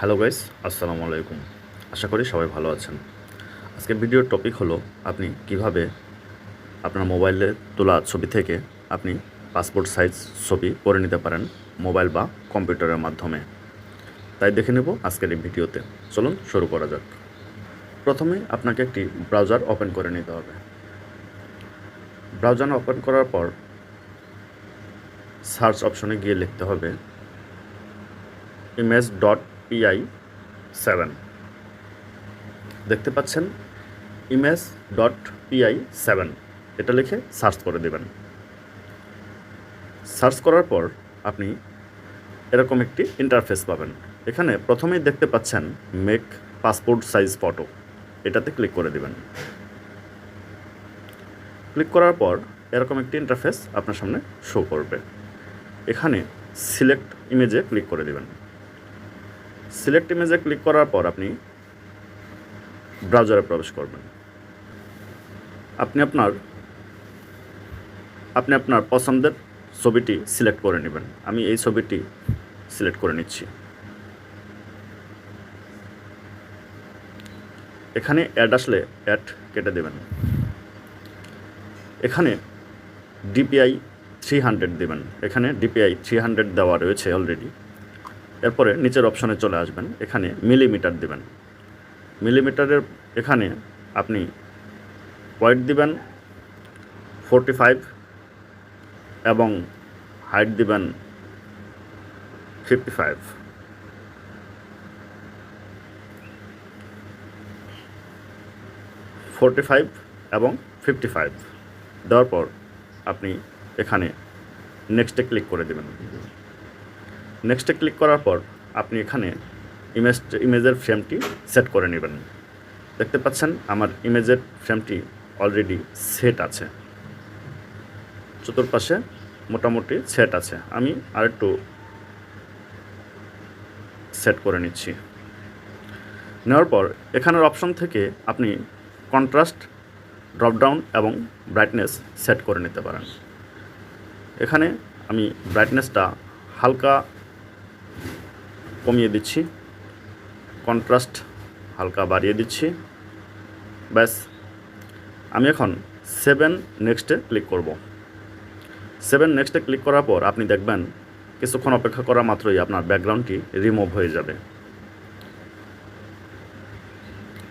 Hello guys, আসসালামু আলাইকুম। আশা করি সবাই ভালো আছেন। আজকের ভিডিওর টপিক হলো, আপনি কীভাবে আপনার মোবাইলে তোলা ছবি থেকে আপনি পাসপোর্ট সাইজ ছবি করে নিতে পারেন মোবাইল বা কম্পিউটারের মাধ্যমে। তাই দেখে নেব আজকের এই ভিডিওতে। চলুন শুরু করা যাক। প্রথমে আপনাকে একটি ব্রাউজার ওপেন করে নিতে হবে। ব্রাউজার ওপেন করার পর সার্চ অপশনে গিয়ে লিখতে হবে ইমেজ ডট পিআই সেভেন দেখতে পাচ্ছেন? ইমেজ ডট পিআই সেভেন এটা লিখে সার্চ করে দেবেন। সার্চ করার পর আপনি এরকম একটি ইন্টারফেস পাবেন। এখানে প্রথমেই দেখতে পাচ্ছেন মেক পাসপোর্ট সাইজ ফটো এটাতে ক্লিক করে দেবেন। ক্লিক করার পর এরকম একটি ইন্টারফেস আপনার সামনে শো করবে। এখানে সিলেক্ট ইমেজে ক্লিক করে দেবেন। সিলেক্ট ইমেজে ক্লিক করার পর আপনি ব্রাউজারে প্রবেশ করবেন। আপনি আপনার আপনি আপনার পছন্দের ছবিটি সিলেক্ট করে নেবেন। আমি এই ছবিটি সিলেক্ট করে নিচ্ছি। এখানে অ্যাড আসলে অ্যাড কেটে দেবেন। এখানে ডিপিআই থ্রি হান্ড্রেড দেবেন। এখানে ডিপিআই থ্রি হান্ড্রেড দেওয়া রয়েছে অলরেডি এরপরে নিচের অপশানে চলে আসবেন। এখানে মিলিমিটার দিবেন। মিলিমিটারের এখানে আপনি ওয়াইট দিবেন ফোরটি ফাইভ এবং হাইট দিবেন ফিফটি ফাইভ ফাইভ এবং ফিফটি ফাইভ দেওয়ার পর আপনি এখানে নেক্সটে ক্লিক করে দেবেন। নেক্সটে ক্লিক করার পর আপনি এখানে ইমেজ ইমেজের ফ্রেমটি সেট করে নেবেন। দেখতে পাচ্ছেন আমার ইমেজের ফ্রেমটি অলরেডি সেট আছে। চতুর্পাশে মোটামুটি সেট আছে। আমি আরেকটু সেট করে নিচ্ছি। নেওয়ার পর এখানের অপশন থেকে আপনি কন্ট্রাস্ট ড্রপডাউন এবং ব্রাইটনেস সেট করে নিতে পারেন। এখানে আমি ব্রাইটনেসটা হালকা কমিয়ে দিচ্ছি। কন্ট্রাস্ট হালকা বাড়িয়ে দিচ্ছি। ব্যাস। আমি এখন সেভেন নেক্সটে ক্লিক করব। সেভেন নেক্সটে ক্লিক করার পর আপনি দেখবেন কিছুক্ষণ অপেক্ষা করা মাত্রই আপনার ব্যাকগ্রাউন্ডটি রিমুভ হয়ে যাবে।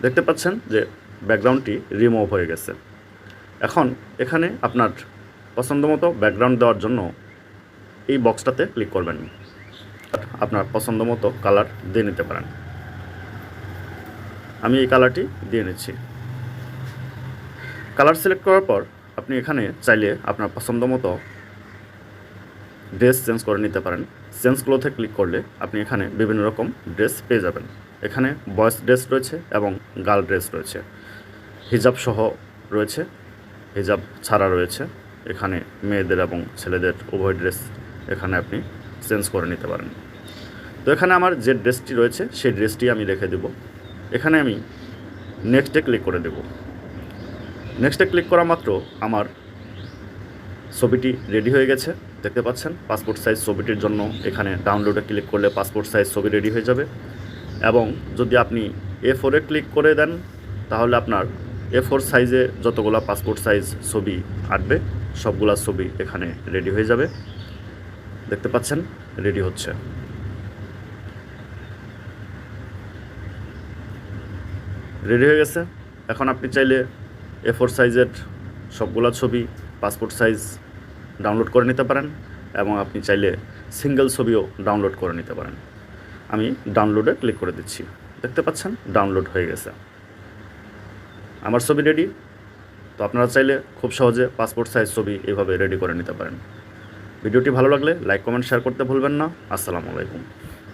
দেখতে পাচ্ছেন যে ব্যাকগ্রাউন্ডটি রিমুভ হয়ে গেছে। এখন এখানে আপনার পছন্দ মতো ব্যাকগ্রাউন্ড দেওয়ার জন্য এই বক্সটাতে ক্লিক করবেন। আপনার পছন্দ মতো কালার দিয়ে নিতে পারেন। আমি এই কালারটি দিয়ে নিচ্ছি। কালার সিলেক্ট করার পর আপনি এখানে চাইলে আপনার পছন্দ মতো ড্রেস চেঞ্জ করে নিতে পারেন। চেঞ্জ ক্লোথে ক্লিক করলে আপনি এখানে বিভিন্ন রকম ড্রেস পেয়ে যাবেন। এখানে বয়েজ ড্রেস রয়েছে এবং গার্ল ড্রেস রয়েছে। হিজাব সহ রয়েছে, হিজাব ছাড়া রয়েছে। এখানে মেয়েদের এবং ছেলেদের উভয় ড্রেস এখানে আপনি চেঞ্জ করে নিতে পারেন। তো এখানে আমার যে ড্রেসটি রয়েছে, সেই ড্রেসটি আমি রেখে দেব। এখানে আমি নেক্সটে ক্লিক করে দেব। নেক্সটে ক্লিক করা মাত্র আমার ছবিটি রেডি হয়ে গেছে, দেখতে পাচ্ছেন? পাসপোর্ট সাইজ ছবিটির জন্য এখানে ডাউনলোডে ক্লিক করলে পাসপোর্ট সাইজ ছবি রেডি হয়ে যাবে। এবং যদি আপনি এ ফোরে ক্লিক করে দেন, তাহলে আপনার এ ফোর সাইজে যতগুলো পাসপোর্ট সাইজ ছবি আঁটবে সবগুলা ছবি এখানে রেডি হয়ে যাবে। দেখতে পাচ্ছেন? রেডি হচ্ছে। রেডি হয়ে গেছে। এখন আপনি চাইলে এ ফোর সাইজের সবগুলা ছবি পাসপোর্ট সাইজ ডাউনলোড করে নিতে পারেন এবং আপনি চাইলে সিঙ্গেল ছবিও ডাউনলোড করে নিতে পারেন। আমি ডাউনলোডে ক্লিক করে দিচ্ছি। দেখতে পাচ্ছেন? ডাউনলোড হয়ে গেছে। আমার ছবি রেডি তো আপনারা চাইলে খুব সহজে পাসপোর্ট সাইজ ছবি এভাবে রেডি করে নিতে পারেন। ভিডিওটি ভালো লাগলে লাইক কমেন্ট শেয়ার করতে ভুলবেন না। আসসালামু আলাইকুম।